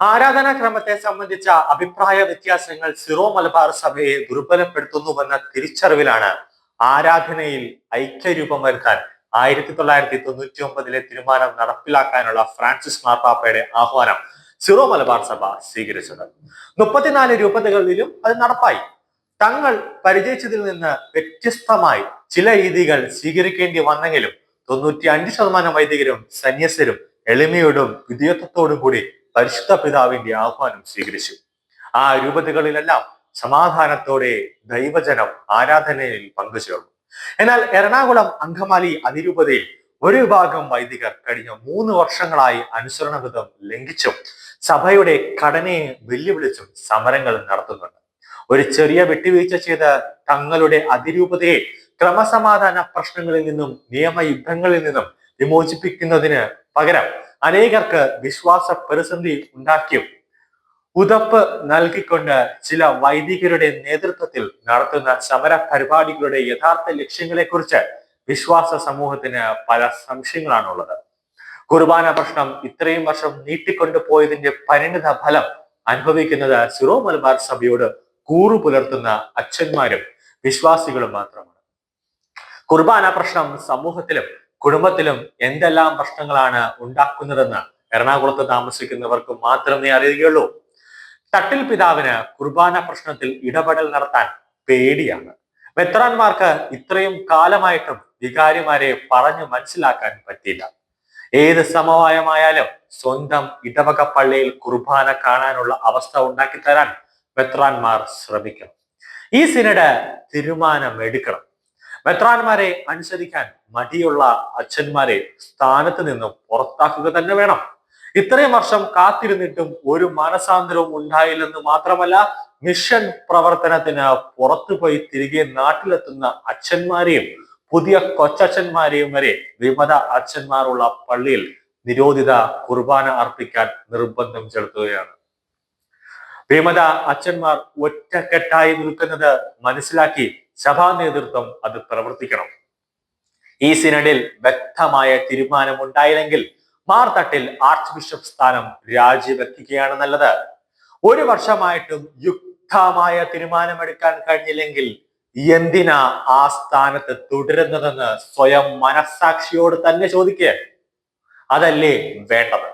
ആരാധനാക്രമത്തെ സംബന്ധിച്ച അഭിപ്രായ വ്യത്യാസങ്ങൾ സിറോ മലബാർ സഭയെ ദുർബലപ്പെടുത്തുന്നുവെന്ന തിരിച്ചറിവിലാണ് ആരാധനയിൽ ഐക്യരൂപം വരുത്താൻ ആയിരത്തി തൊള്ളായിരത്തി തൊണ്ണൂറ്റി ഒമ്പതിലെ തീരുമാനം നടപ്പിലാക്കാനുള്ള ഫ്രാൻസിസ് മാർപ്പാപ്പയുടെ ആഹ്വാനം സിറോ മലബാർ സഭ സ്വീകരിച്ചത്. മുപ്പത്തിനാല് രൂപതകളിലും അത് നടപ്പായി. തങ്ങൾ പരിചയിച്ചതിൽ നിന്ന് വ്യത്യസ്തമായി ചില രീതികൾ സ്വീകരിക്കേണ്ടി വന്നെങ്കിലും തൊണ്ണൂറ്റി അഞ്ച് ശതമാനം വൈദികരും സന്യസരും എളിമയോടും വിധേയത്വത്തോടും കൂടി പരിശുദ്ധ പിതാവിന്റെ ആഹ്വാനം സ്വീകരിച്ചു. ആ രൂപതകളിലെല്ലാം സമാധാനത്തോടെ ദൈവജനം ആരാധനയിൽ പങ്കുചേർന്നു. എന്നാൽ എറണാകുളം അങ്കമാലി അതിരൂപതയിൽ ഒരു വിഭാഗം വൈദികർ കഴിഞ്ഞ മൂന്ന് വർഷങ്ങളായി അനുസരണവിധം ലംഘിച്ചും സഭയുടെ ഘടനയെ വെല്ലുവിളിച്ചും സമരങ്ങൾ നടത്തുന്നുണ്ട്. ഒരു ചെറിയ വിട്ടുവീഴ്ച ചെയ്ത് തങ്ങളുടെ അതിരൂപതയെ ക്രമസമാധാന പ്രശ്നങ്ങളിൽ നിന്നും നിയമയുദ്ധങ്ങളിൽ നിന്നും വിമോചിപ്പിക്കുന്നതിന് പകരം അനേകർക്ക് വിശ്വാസ പ്രതിസന്ധി ഉണ്ടാക്കിയും ഉതപ്പ് നൽകിക്കൊണ്ട് ചില വൈദികരുടെ നേതൃത്വത്തിൽ നടത്തുന്ന സമര പരിപാടികളുടെ യഥാർത്ഥ ലക്ഷ്യങ്ങളെക്കുറിച്ച് വിശ്വാസ സമൂഹത്തിന് പല സംശയങ്ങളാണുള്ളത്. കുർബാന പ്രശ്നം ഇത്രയും വർഷം നീട്ടിക്കൊണ്ടു പോയതിന്റെ പരിണിത ഫലം അനുഭവിക്കുന്നത് സിറോ മലബാർ സഭയോട് കൂറു പുലർത്തുന്ന അച്ഛന്മാരും വിശ്വാസികളും മാത്രമാണ്. കുർബാന പ്രശ്നം സമൂഹത്തിലും കുടുംബത്തിലും എന്തെല്ലാം പ്രശ്നങ്ങളാണ് ഉണ്ടാക്കുന്നതെന്ന് എറണാകുളത്ത് താമസിക്കുന്നവർക്ക് മാത്രമേ അറിയുകയുള്ളൂ. തട്ടിൽ പിതാവിന് കുർബാന പ്രശ്നത്തിൽ ഇടപെടൽ നടത്താൻ പേടിയാണ്. മെത്രാന്മാർക്ക് ഇത്രയും കാലമായിട്ടും വികാരിമാരെ പറഞ്ഞു മനസ്സിലാക്കാൻ പറ്റില്ല ഏത് സമവായമായാലും സ്വന്തം ഇടവക പള്ളിയിൽ കുർബാന കാണാനുള്ള അവസ്ഥ ഉണ്ടാക്കി തരാൻ വെത്രാൻമാർ ശ്രമിക്കണം. ഈ സിനഡ് തീരുമാനം എടുക്കണം മെത്രാന്മാരെ അനുസരിക്കാൻ മടിയുള്ള അച്ഛന്മാരെ സ്ഥാനത്ത് നിന്നും പുറത്താക്കുക തന്നെ വേണം. ഇത്രയും വർഷം കാത്തിരുന്നിട്ടും ഒരു മനസാന്തരവും ഉണ്ടായില്ലെന്ന് മാത്രമല്ല മിഷൻ പ്രവർത്തനത്തിന് പുറത്തുപോയി തിരികെ നാട്ടിലെത്തുന്ന അച്ഛന്മാരെയും പുതിയ കൊച്ചച്ഛന്മാരെയും വരെ വിമത അച്ഛന്മാരുള്ള പള്ളിയിൽ നിരോധിത കുർബാന അർപ്പിക്കാൻ നിർബന്ധം ചെലുത്തുകയാണ്. വിമത അച്ഛന്മാർ ഒറ്റക്കെട്ടായി നിൽക്കുന്നത് മനസ്സിലാക്കി സഭാ നേതൃത്വം അത് പ്രവർത്തിക്കണം. ഈ സിനഡിൽ വ്യക്തമായ തീരുമാനമുണ്ടായില്ലെങ്കിൽ മാർത്തട്ടിൽ ആർച്ച് ബിഷപ്പ് സ്ഥാനം രാജിവെക്കുകയാണ് നല്ലത്. ഒരു വർഷമായിട്ടും യുക്തമായ തീരുമാനമെടുക്കാൻ കഴിഞ്ഞില്ലെങ്കിൽ എന്തിനാ ആ സ്ഥാനത്ത് തുടരുന്നതെന്ന് സ്വയം മനസ്സാക്ഷിയോട് തന്നെ ചോദിക്കുക അതല്ലേ വേണ്ടത്?